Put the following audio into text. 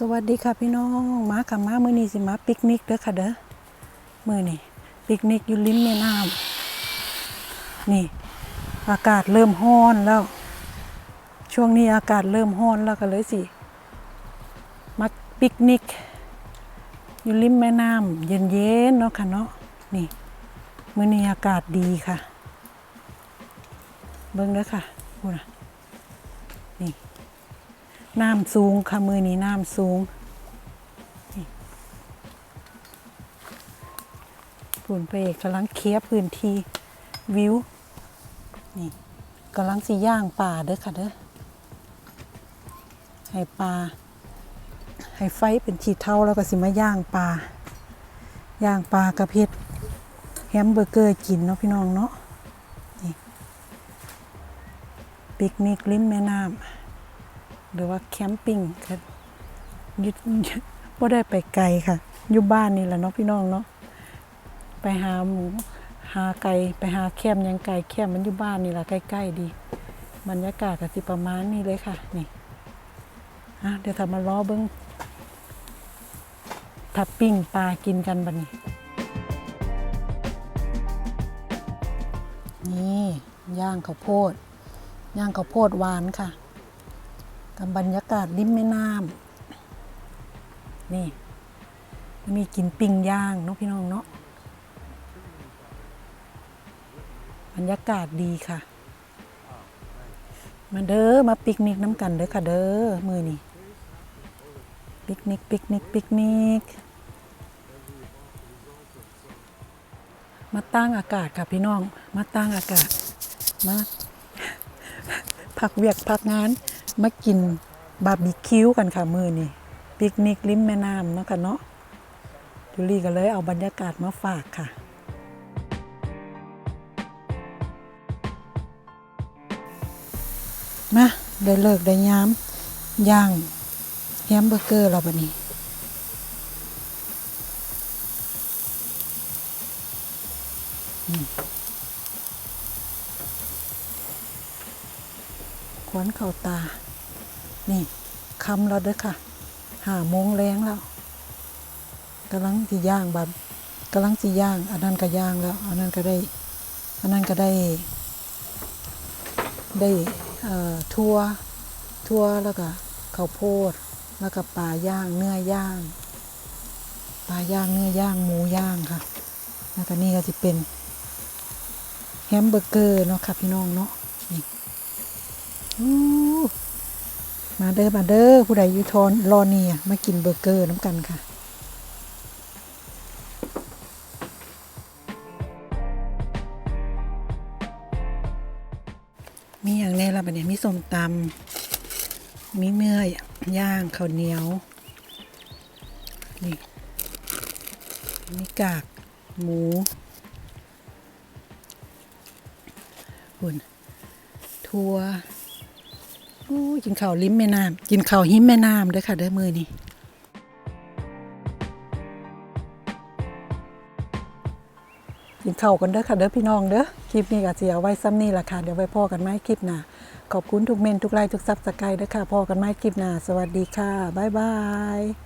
สวัสดีค่ะพี่น้องมาค่ะมามื้อนี้สิมาปิกนิกเด้อค่ะเด้อมื้อนี้ปิกนิกอยู่ริมแม่น้ำนี่ อากาศเริ่มร้อนแล้ว ช่วงนี้อากาศเริ่มร้อนแล้วก็เลยสิมาปิกนิก อยู่ริมแม่น้ำเย็นๆเนาะค่ะเนาะนี่มื้อนี้อากาศดีค่ะ เบิ่งเด้อค่ะพูดนะนี่ น้ำสูงค่ะมือนี้น้ำสูงปุ่นไปเอกกำลังเคลียร์พื้นที่วิว นี่กำลังสิย่างป่าเด้อค่ะเด้อให้ปลาให้ไฟเป็นฉีดเท่าแล้วก็สิมาย่างปลาย่างปลากระเพชรแฮมเบอร์เกอร์กินเนาะพี่น้องเนาะนี่ปิกนิกริมแม่น้ำ หรือว่าแคมปิ้งค่ะยุดว่าได้ไปไกลค่ะ อยู่บ้านนี่แหละเนาะพี่น้องเนาะไปหาหมูหาไก่ไปหาแคมยังไก่แคมมันอยู่บ้านนี่แหละใกล้ๆดีบรรยากาศก็สิประมาณนี้เลยค่ะนี่อะเดี๋ยวทำมาล้อเบิ้งทับปิ้งปลากินกันบัดนี้ นี่ย่างข้าวโพด ย่างข้าวโพดหวานค่ะ กับบรรยากาศริมแม่น้ำนี่ มีกินปิ้งย่างเนาะพี่น้องเนาะบรรยากาศดีค่ะ มาเด้อมาปิกนิกน้ำกันเด้อค่ะเด้อมือนี่ปิกนิกปิกนิกปิกนิกมาตั้งอากาศค่ะพี่น้อง มาตั้งอากาศมาพักเวียกพักงาน มากินบาร์บีคิวกันค่ะมือนี่ปิกนิกริมแม่น้ำเนาะค่ะเนาะจูลี่ก็เลยเอาบรรยากาศมาฝากค่ะ มาได้เลิกได้ยามย่างแฮมเบอร์เกอร์เราบันนี้ วัญเข่าตา นี่คำเราเด้อค่ะ หาโมงแรงแล้วกำลังสิย่างบัดกำลังสิย่าง อันนั้นก็ย่างแล้ว อันนั้นก็ได้ อันนั้นก็ได้ ได้ทั่วทั่วแล้วก็ข้าวโพด แล้วก็ปลาย่าง เนื้อย่างปลาย่างเนื้อย่างหมูย่างค่ะ แล้วก็นี่ก็จะเป็นแฮมเบอร์เกอร์เนาะค่ะพี่น้องเนาะนี่ มาเด้อมาเด้อผู้ใดอยู่ทอนรอเนี่อะมากินเบอร์เกอร์น้ำกันค่ะมีอย่างแน่ละบัดเนี่ยมีส้มตำมีเนื้อย่างข้าวเหนียว นี่มีกาก หมูหุ่นทัว กินข้าวลิ้มแม่น้ำกินข้าวหิมแม่น้ำเด้อค่ะเด้อมือนี่กินข้าวกันเด้อค่ะเด้อพี่น้องเด้อคลิปนี้ก็สิเอาไว้ซ้ำนี่ละค่ะเดี๋ยวไว้พ่อกันไหมคลิปหน้าขอบคุณทุกเมนทุกไลค์ทุกซับสไครต์เด้อค่ะพ่อกันไหมคลิปหน้าสวัสดีค่ะบ๊ายบาย